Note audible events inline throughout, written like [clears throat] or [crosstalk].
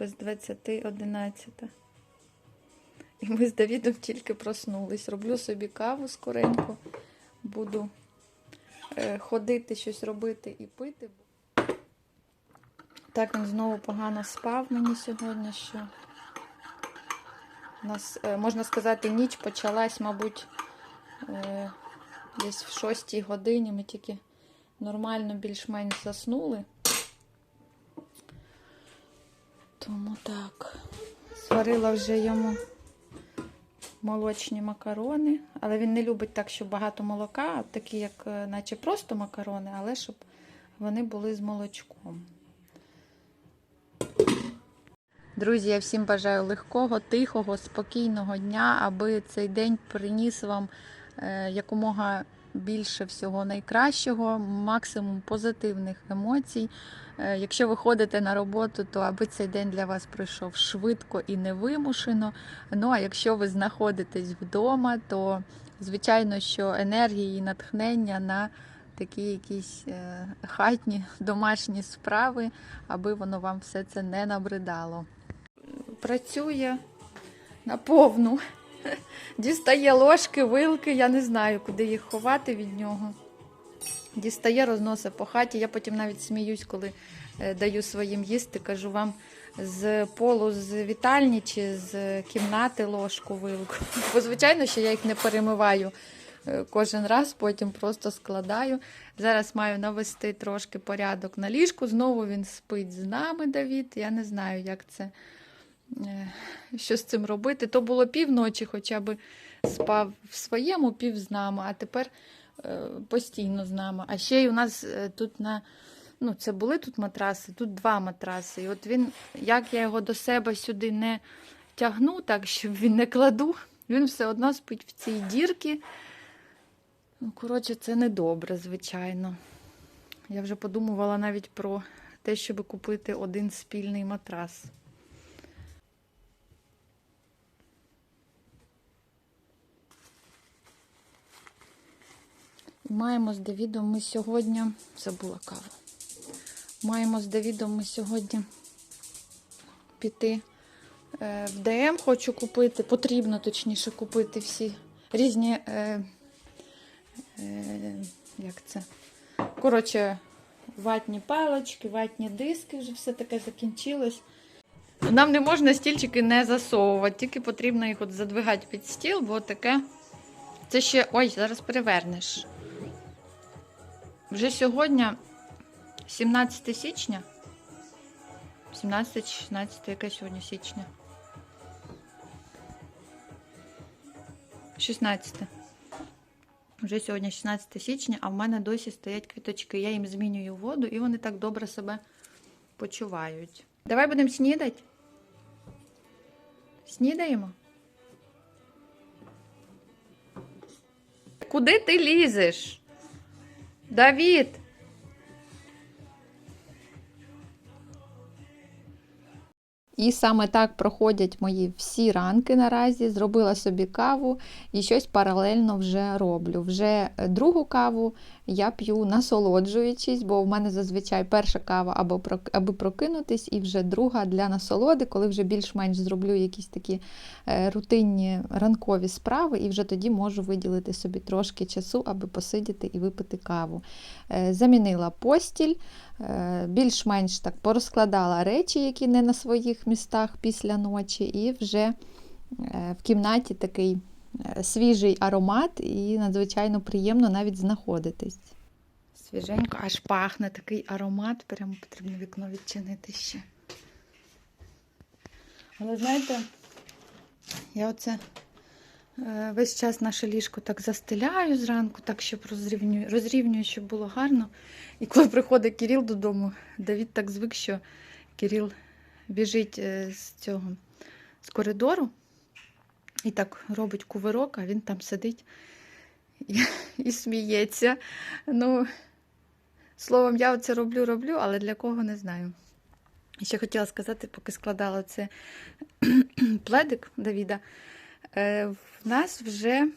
без 20-11. І ми з Давідом тільки проснулись. Роблю собі каву скоренько, буду е, ходити, щось робити і пити. Так він знову погано спав мені сьогодні, що у нас, е, можна сказати, ніч почалась, мабуть, е, десь в 6 годині. Ми тільки нормально більш-менш заснули. Тому так. Сварила вже йому молочні макарони, але він не любить так, щоб багато молока, такі, як е, наче просто макарони, але щоб вони були з молочком. Друзі, я всім бажаю легкого, тихого, спокійного дня, аби цей день приніс вам е, якомога більше всього найкращого, максимум позитивних емоцій. Е, Якщо ви ходите на роботу, то аби цей день для вас пройшов швидко і невимушено. Ну а якщо ви знаходитесь вдома, то звичайно, що енергії і натхнення на такі якісь е, хатні домашні справи, аби воно вам все це не набридало. Працює на повну. Дістає ложки, вилки, я не знаю, куди їх ховати від нього. Дістає, розносить по хаті. Я потім навіть сміюсь, коли е, даю своїм їсти. Кажу вам з полу з вітальні чи з кімнати ложку вилку. Бо, звичайно, що я їх не перемиваю е, кожен раз, потім просто складаю. Зараз маю навести трошки порядок на ліжку. Знову він спить з нами, Давід. Я не знаю, як це. Е, Що з цим робити? То було півночі, хоча б спав в своєму, пів з нами, а тепер е, постійно з нами. А ще й у нас е, тут на ну, це були тут матраси, тут два матраси. І от він, як я його до себе сюди не тягну, так, щоб він не кладу, він все одно спить в цій дірці. Ну, коротше, це недобре, звичайно. Я вже подумувала навіть про те, щоб купити один спільний матрас. Маємо з Давідом ми сьогодні. Забула каву. Маємо з Давідом ми сьогодні піти е, в ДМ. Хочу купити, потрібно точніше купити всі різні. Е, е, як це? Коротше, ватні палочки, ватні диски, вже все таке закінчилось. Нам не можна стільчики не засовувати, тільки потрібно їх от задвигати під стіл, бо таке. Це ще. Ой, зараз перевернеш. Вже сьогодні 17 січня. 17 16 яке сьогодні січня? 16. Вже сьогодні 16 січня, а в мене досі стоять квіточки. Я їм змінюю воду і вони так добре себе почувають. Давай будемо снідати. Снідаємо. Куди ти лізеш? Давід. І саме так проходять мої всі ранки наразі. Зробила собі каву і щось паралельно вже роблю. Вже другу каву я п'ю насолоджуючись, бо в мене зазвичай перша кава або аби прокинутись, і вже друга для насолоди, коли вже більш-менш зроблю якісь такі е, рутинні ранкові справи, і вже тоді можу виділити собі трошки часу, аби посидіти і випити каву. Е, Замінила постіль, е, більш-менш так порозкладала речі, які не на своїх містах після ночі, і вже е, в кімнаті такий е, свіжий аромат, і надзвичайно приємно навіть знаходитись. Свіженько, аж пахне такий аромат, прямо потрібно вікно відчинити ще. Але знаєте, я оце е, весь час наше ліжко так застеляю зранку, так, щоб розрівнюю, розрівнюю, щоб було гарно. І коли приходить Кирил додому, Давід так звик, що Кирил біжить е, з цього з коридору і так робить кувирок, а він там сидить і, [laughs] і сміється. Ну, словом, я оце роблю, роблю, але для кого не знаю. І ще хотіла сказати, поки складала це [clears throat] пледик Давіда. Е, В нас вже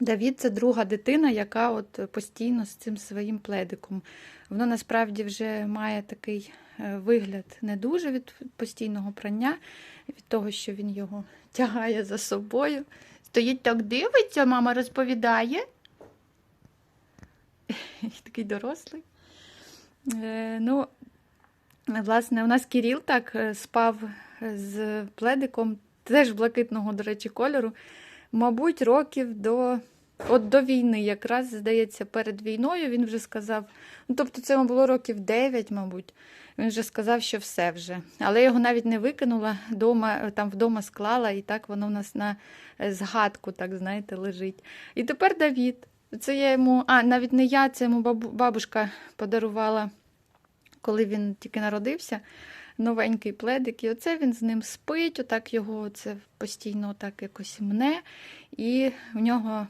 Давід це друга дитина, яка от постійно з цим своїм пледиком. Воно насправді вже має такий е, вигляд не дуже від постійного прання, від того, що він його [laughs] тягає за собою. Стоїть так дивиться, мама розповідає. [laughs] Такий дорослий. Е, ну, власне, у нас Кіріл так спав з пледиком, теж блакитного, до речі, кольору. Мабуть, років до, от до війни, якраз, здається, перед війною він вже сказав. Ну, тобто, це йому було років 9, мабуть. Він вже сказав, що все вже. Але його навіть не викинула, дома, там вдома склала, і так воно в нас на е, згадку, так знаєте, лежить. І тепер Давід. Це я йому, а навіть не я, це йому бабу, бабушка подарувала, коли він тільки народився, новенький пледик. І оце він з ним спить, отак його це постійно отак якось мне. І в нього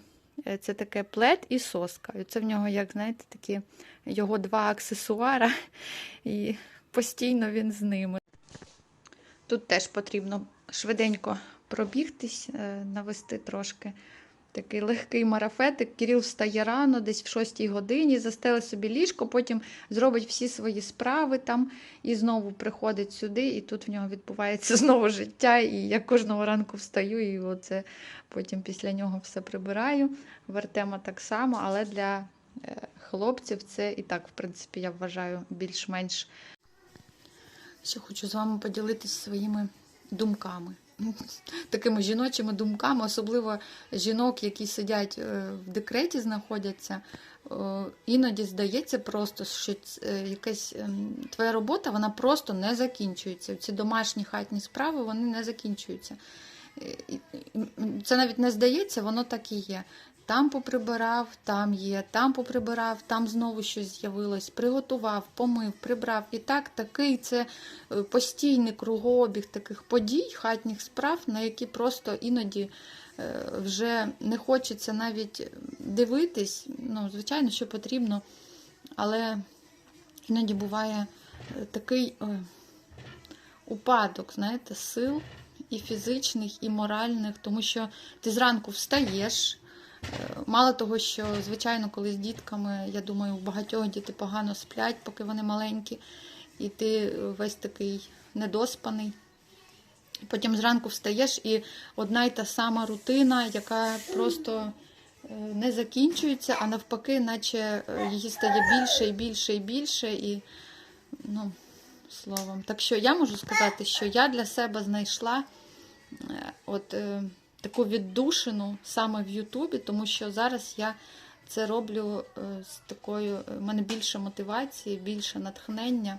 е, це таке плед і соска. І це в нього, як знаєте, такі його два аксесуара, [laughs] і постійно він з ними. Тут теж потрібно швиденько пробігтись, е, навести трошки такий легкий марафетик. Кирил встає рано, десь в 6 годині, застелить собі ліжко, потім зробить всі свої справи там і знову приходить сюди, і тут в нього відбувається [laughs] знову життя. І я кожного ранку встаю, і оце потім після нього все прибираю. В Артема так само, але для е, хлопців це і так, в принципі, я вважаю більш-менш. Ще хочу з вами поділитися своїми думками. Такими жіночими думками, особливо жінок, які сидять е, в декреті, знаходяться. Е, Іноді здається просто, що якась ем, твоя робота вона просто не закінчується. Ці домашні хатні справи вони не закінчуються. Е, Це навіть не здається, воно так і є. Там поприбирав, там є, там поприбирав, там знову щось з'явилось, приготував, помив, прибрав. І так такий це е, постійний кругообіг таких подій, хатніх справ, на які просто іноді е, вже не хочеться навіть дивитись. Ну, звичайно, що потрібно, але іноді буває е, такий е, упадок, знаєте, сил і фізичних, і моральних, тому що ти зранку встаєш. Мало того, що, звичайно, коли з дітками, я думаю, у багатьох діти погано сплять, поки вони маленькі, і ти весь такий недоспаний. Потім зранку встаєш, і одна й та сама рутина, яка просто е, не закінчується, а навпаки, наче е, її стає більше і більше і більше. І, ну, словом. Так що я можу сказати, що я для себе знайшла е, от, таку віддушину саме в Ютубі, тому що зараз я це роблю е, з такою, е, в мене більше мотивації, більше натхнення.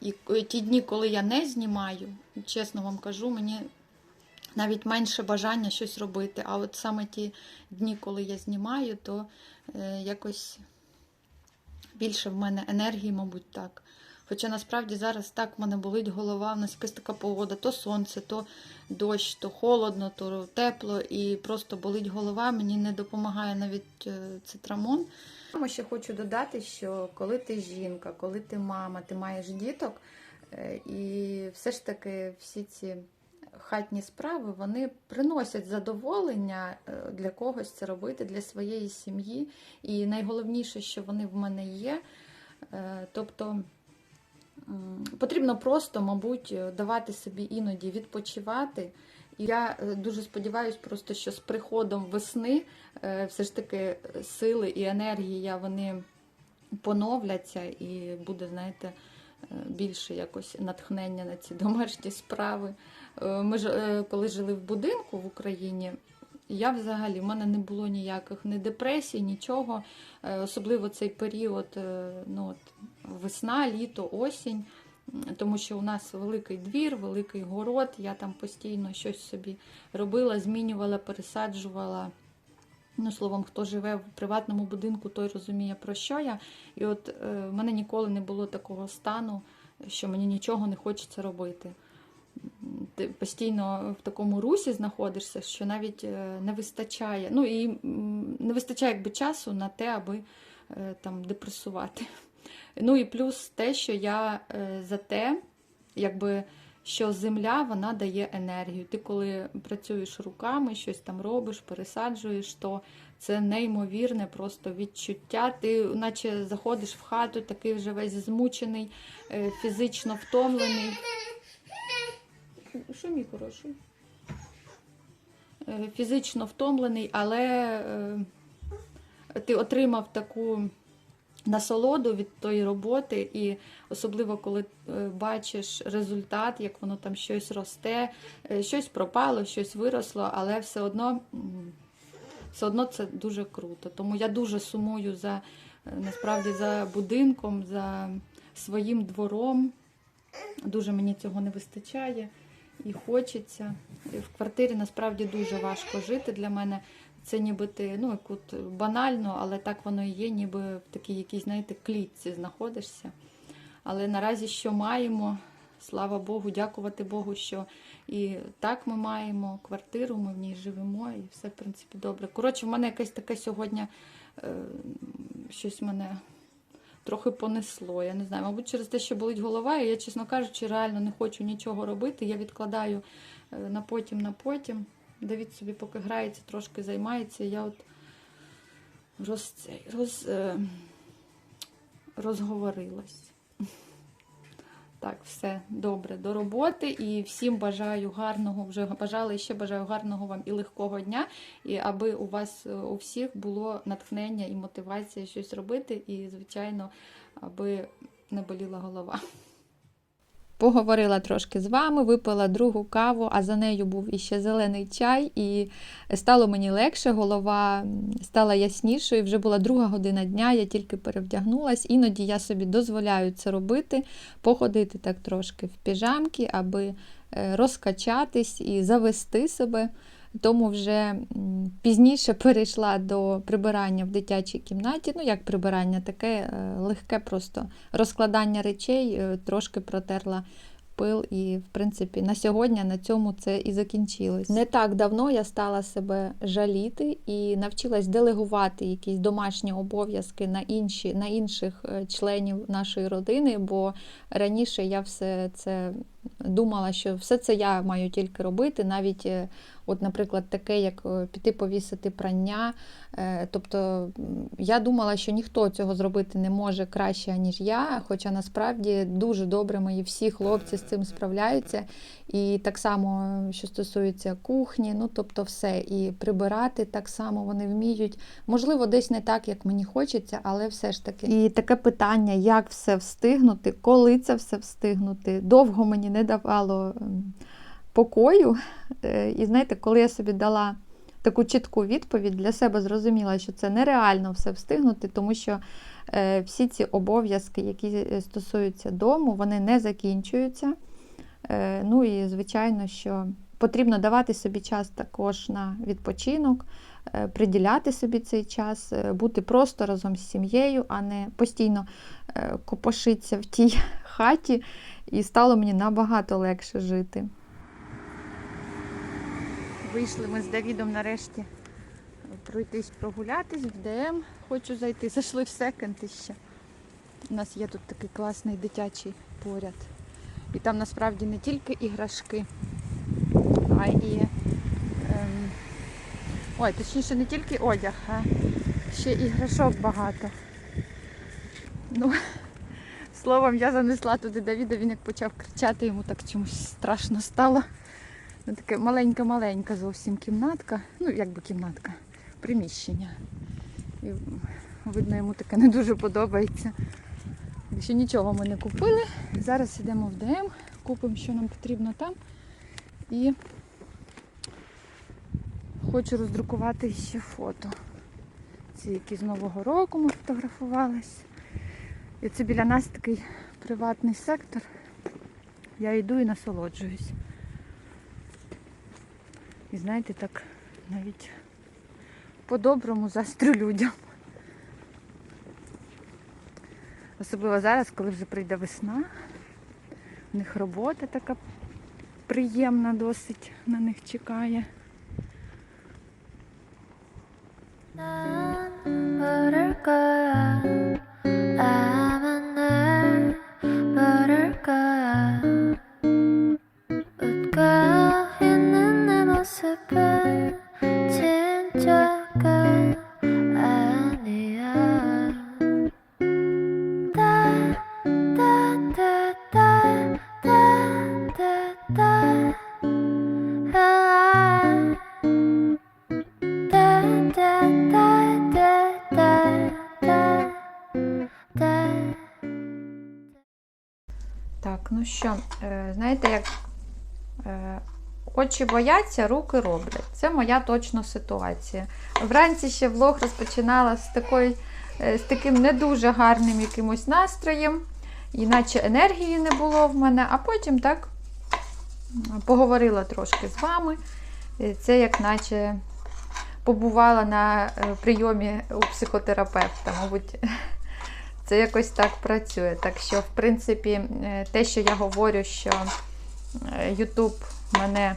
І ті дні, коли я не знімаю, чесно вам кажу, мені навіть менше бажання щось робити. А от саме ті дні, коли я знімаю, то е, якось більше в мене енергії, мабуть, так. Хоча насправді зараз так в мене болить голова, в нас якась така погода, то сонце, то дощ, то холодно, то тепло, і просто болить голова. Мені не допомагає навіть е, цитрамон. Я ще хочу додати, що коли ти жінка, коли ти мама, ти маєш діток, е, і все ж таки всі ці хатні справи вони приносять задоволення е, для когось це робити, для своєї сім'ї. І найголовніше, що вони в мене є. Тобто потрібно просто, мабуть, давати собі іноді відпочивати. І я е, дуже сподіваюся, просто що з приходом весни е, все ж таки сили і енергія вони поновляться і буде, знаєте, е, більше якось натхнення на ці [laughs] домашні справи. Ми ж коли жили в будинку в Україні, я взагалі в мене не було ніяких ні депресій, нічого. Особливо цей період, ну от весна, літо, осінь. Тому що у нас великий двір, великий город. Я там постійно щось собі робила, змінювала, пересаджувала. Ну, словом, хто живе в приватному будинку, той розуміє, про що я. І от е, в мене ніколи не було такого стану, що мені нічого не хочеться робити. Ти постійно в такому русі знаходишся, що навіть е, не вистачає. Ну і не вистачає якби часу на те, аби е, там депресувати. Ну і плюс те, що я е, за те, якби що земля вона дає енергію. Ти коли працюєш руками, щось там робиш, пересаджуєш, то Це неймовірне просто відчуття. Ти наче заходиш в хату, такий вже весь змучений, е, фізично втомлений. Що мій хороший? Е, Фізично втомлений, але ти отримав таку насолоду від тої роботи, і особливо коли е, бачиш результат, як воно там щось росте, е, щось пропало, щось виросло, але все одно, все одно це дуже круто. Тому я дуже сумую за е, насправді за будинком, за своїм двором. Дуже мені цього не вистачає і хочеться. В квартирі насправді дуже важко жити для мене. Це ніби ти, ну, як от банально, але так воно і є, ніби в такій якійсь, знаєте, клітці знаходишся. Але наразі що маємо, слава Богу, дякувати Богу, що і так ми маємо квартиру, ми в ній живемо, і все, в принципі, добре. Коротше, в мене якесь таке сьогодні е, щось мене трохи понесло. Я не знаю, мабуть, через те, що болить голова, і я, чесно кажучи, реально не хочу нічого робити. Я відкладаю е, на потім, на потім. Давід собі поки грається, трошки займається. Я от роз, роз, е, розговорилась. Так, все добре до роботи. І всім бажаю гарного, вже бажала і ще бажаю гарного вам і легкого дня. І аби у вас е, у всіх було натхнення і мотивація щось робити. І, звичайно, аби не боліла голова. Поговорила трошки з вами, випила другу каву, а за нею був іще зелений чай, і стало мені легше, голова стала яснішою. Вже була друга година дня, я тільки перевдягнулась. Іноді я собі дозволяю це робити, походити так трошки в піжамки, аби е, розкачатись і завести себе. Тому вже пізніше перейшла до прибирання в дитячій кімнаті. Ну, як прибирання, таке е, легке просто розкладання речей, е, трошки протерла пил, і, в принципі, на сьогодні на цьому це і закінчилось. Не так давно я стала себе жаліти і навчилась делегувати якісь домашні обов'язки на інші, на інших е, членів нашої родини, бо раніше я все це думала, що все це я маю тільки робити, навіть. е, От, наприклад, таке, як е, піти повісити прання. Е, Тобто я думала, що ніхто цього зробити не може краще, ніж я. Хоча насправді дуже добре мої всі хлопці з цим справляються. І так само, що стосується кухні, ну тобто все. І прибирати так само вони вміють. Можливо, десь не так, як мені хочеться, але все ж таки. І таке питання, як все встигнути, коли це все встигнути, довго мені не давало. ем, покою. Е, І знаєте, коли я собі дала таку чітку відповідь, для себе зрозуміла, що це нереально все встигнути, тому що е, всі ці обов'язки, які е, стосуються дому, вони не закінчуються. Ну і звичайно, що потрібно давати собі час також на відпочинок, приділяти собі цей час, бути просто разом з сім'єю, а не постійно копошитися в тій [laughs] хаті. І стало мені набагато легше жити. Вийшли ми з Давідом нарешті пройтись прогулятись в ДМ. Хочу зайти. Зайшли в секонд іще. У нас є тут такий класний дитячий поряд. І там насправді не тільки іграшки, а і. Ем, ой, точніше, не тільки одяг, а ще іграшок багато. Ну, словом, я занесла туди Давіда, він як почав кричати, йому так чомусь страшно стало. Ну, таке маленька-маленька зовсім кімнатка. Ну, якби кімнатка, приміщення. І видно, йому таке не дуже подобається. Ще нічого ми не купили. Зараз йдемо в ДМ, купимо, що нам потрібно там. І хочу роздрукувати ще фото. Ці, які з Нового року ми фотографувались. І це біля нас такий приватний сектор. Я йду і насолоджуюсь. І знаєте, так навіть по-доброму застрю людям. Особливо зараз, коли вже прийде весна. У них робота така приємна досить на них чекає. 모 що, е, знаєте, як е, очі бояться, руки роблять. Це моя точно ситуація. Вранці ще влог розпочинала з, такою, е, з таким не дуже гарним якимось настроєм, іначе енергії не було в мене, а потім так поговорила трошки з вами. Це як наче побувала на прийомі у психотерапевта, мабуть. Це якось так працює. Так що, в принципі, е, те, що я говорю, що е, YouTube мене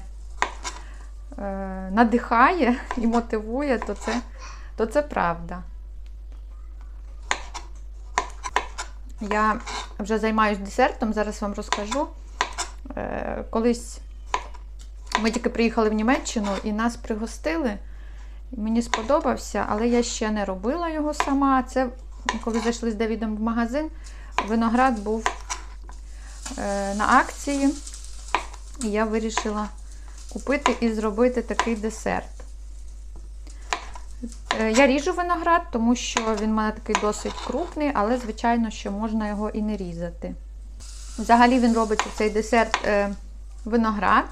е, надихає [laughs] і мотивує, то це, то це правда. Я вже займаюся десертом, зараз вам розкажу. Е, Колись ми тільки приїхали в Німеччину і нас пригостили. Мені сподобався, але я ще не робила його сама. Це коли зайшли з Давідом в магазин, виноград був е, на акції, і я вирішила купити і зробити такий десерт. Е, Я ріжу виноград, тому що він в мене такий досить крупний, але, звичайно, що можна його і не різати. Взагалі він робить цей десерт е, виноград,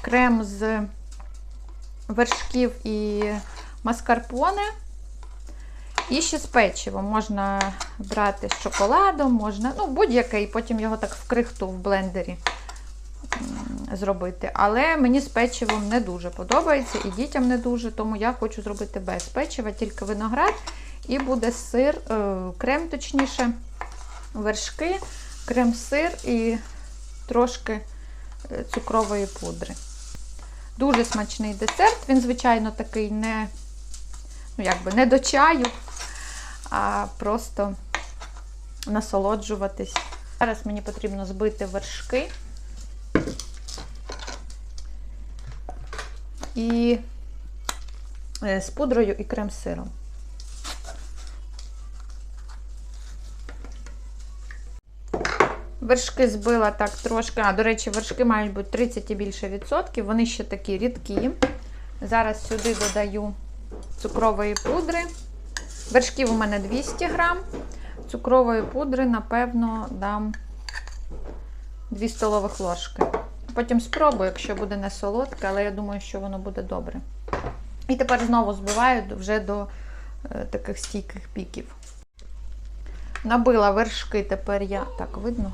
крем з вершків і маскарпоне. І ще з печивом. Можна брати з шоколадом, можна, ну, будь-який, потім його так в крихту в блендері зробити. Але мені з печивом не дуже подобається, і дітям не дуже, тому я хочу зробити без печива, тільки виноград. І буде сир, е, крем, точніше, вершки, крем-сир і трошки е, цукрової пудри. Дуже смачний десерт. Він, звичайно, такий не, ну, якби не до чаю, а просто насолоджуватись. Зараз мені потрібно збити вершки і е, з пудрою і крем-сиром. Вершки збила так трошки. А, до речі, вершки мають бути 30 і більше відсотків. Вони ще такі рідкі. Зараз сюди додаю цукрової пудри. Вершків у мене 200 грам. Цукрової пудри, напевно, дам 2 столових ложки. Потім спробую, якщо буде не солодке, але я думаю, що воно буде добре. І тепер знову збиваю вже до е, таких стійких піків. Набила вершки, тепер я так видно.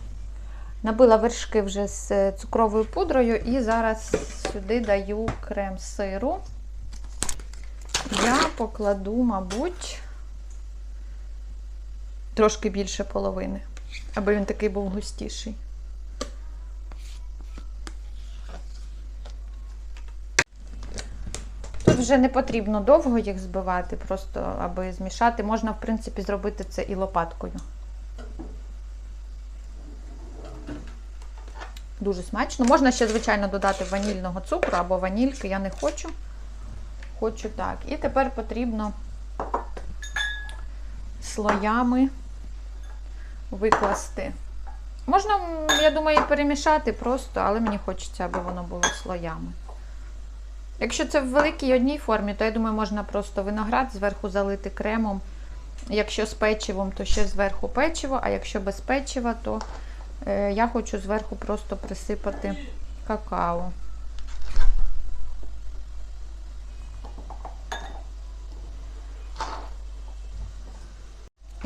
Набила вершки вже з е, цукровою пудрою і зараз сюди даю крем сиру. Я покладу, мабуть, трошки більше половини, аби він такий був густіший. Тут вже не потрібно довго їх збивати, просто аби змішати. Можна, в принципі, зробити це і лопаткою. Дуже смачно. Можна ще, звичайно, додати ванільного цукру або ванільки, я не хочу. Хочу так. І тепер потрібно слоями викласти. Можна, я думаю, перемішати просто, але мені хочеться, аби воно було слоями. Якщо це в великій одній формі, то я думаю, можна просто виноград зверху залити кремом. Якщо з печивом, то ще зверху печиво, а якщо без печива, то е, я хочу зверху просто присипати какао.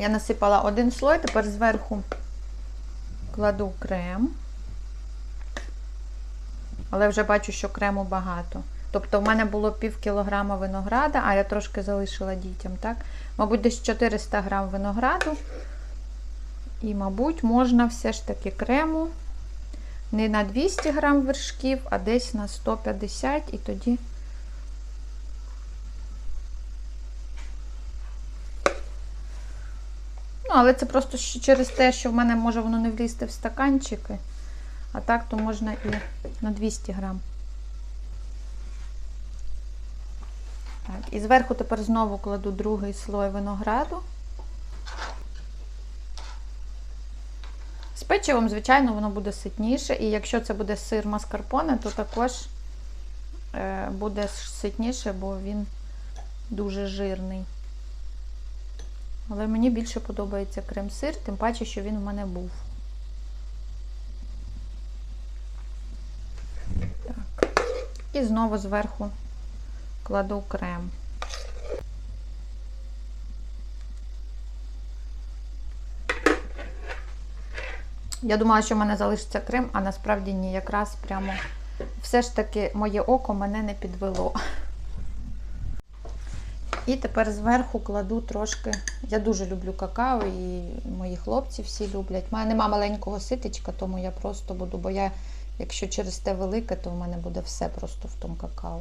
Я насипала один слой, тепер зверху кладу крем. Але вже бачу, що крему багато. Тобто в мене було пів кілограма винограда, а я трошки залишила дітям, так? Мабуть, десь 400 грам винограду. І, мабуть, можна все ж таки крему не на 200 грам вершків, а десь на 150 і тоді. Ну, але це просто через те, що в мене може воно не влізти в стаканчики, а так то можна і на 200 грам. Так, і зверху тепер знову кладу другий слой винограду. З печивом, звичайно, воно буде ситніше. І якщо це буде сир маскарпоне, то також е, буде ситніше, бо він дуже жирний. Але мені більше подобається крем-сир, тим паче, що він в мене був. Так. І знову зверху кладу крем. Я думала, що в мене залишиться крем, а насправді ні, якраз прямо все ж таки моє око мене не підвело. І тепер зверху кладу трошки. Я дуже люблю какао, і мої хлопці всі люблять. У мене нема маленького ситечка, тому я просто буду, бо я, якщо через те велике, то в мене буде все просто в тому какао.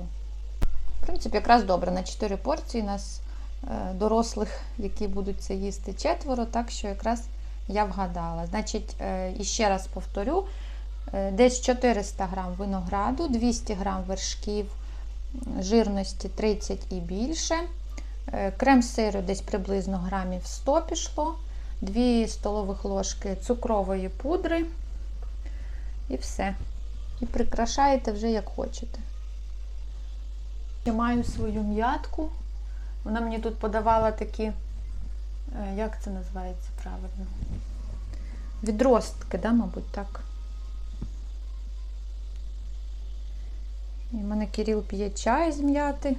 В принципі, якраз добре. На 4 порції нас е, дорослих, які будуть це їсти, четверо, так що якраз я вгадала. Значить, е, іще раз повторю: е, десь 400 грам винограду, 200 грам вершків жирності 30 і більше. Е, Крем сиру десь приблизно грамів 100 пішло, 2 столових ложки цукрової пудри і все. І прикрашаєте вже як хочете. Я маю свою м'ятку. Вона мені тут подавала такі, е, як це називається правильно? Відростки, да, мабуть, так. І в мене Кирил п'є чай з м'яти.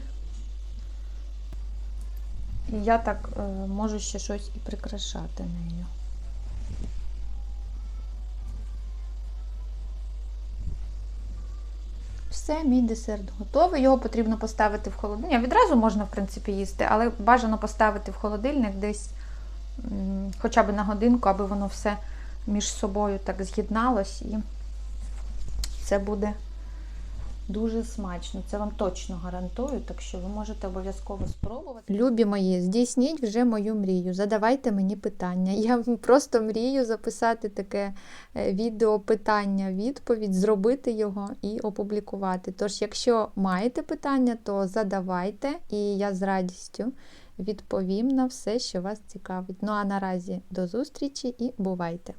І я так е, можу ще щось і прикрашати нею. Все, мій десерт готовий. Його потрібно поставити в холодильник. Відразу можна, в принципі, їсти, але бажано поставити в холодильник десь хоча б на годинку, аби воно все між собою так з'єдналось і це буде дуже смачно. Це вам точно гарантую, так що ви можете обов'язково спробувати. Любі мої, здійсніть вже мою мрію. Задавайте мені питання. Я просто мрію записати таке е, відео питання, відповідь, зробити його і опублікувати. Тож, якщо маєте питання, то задавайте, і я з радістю відповім на все, що вас цікавить. Ну а наразі до зустрічі і бувайте!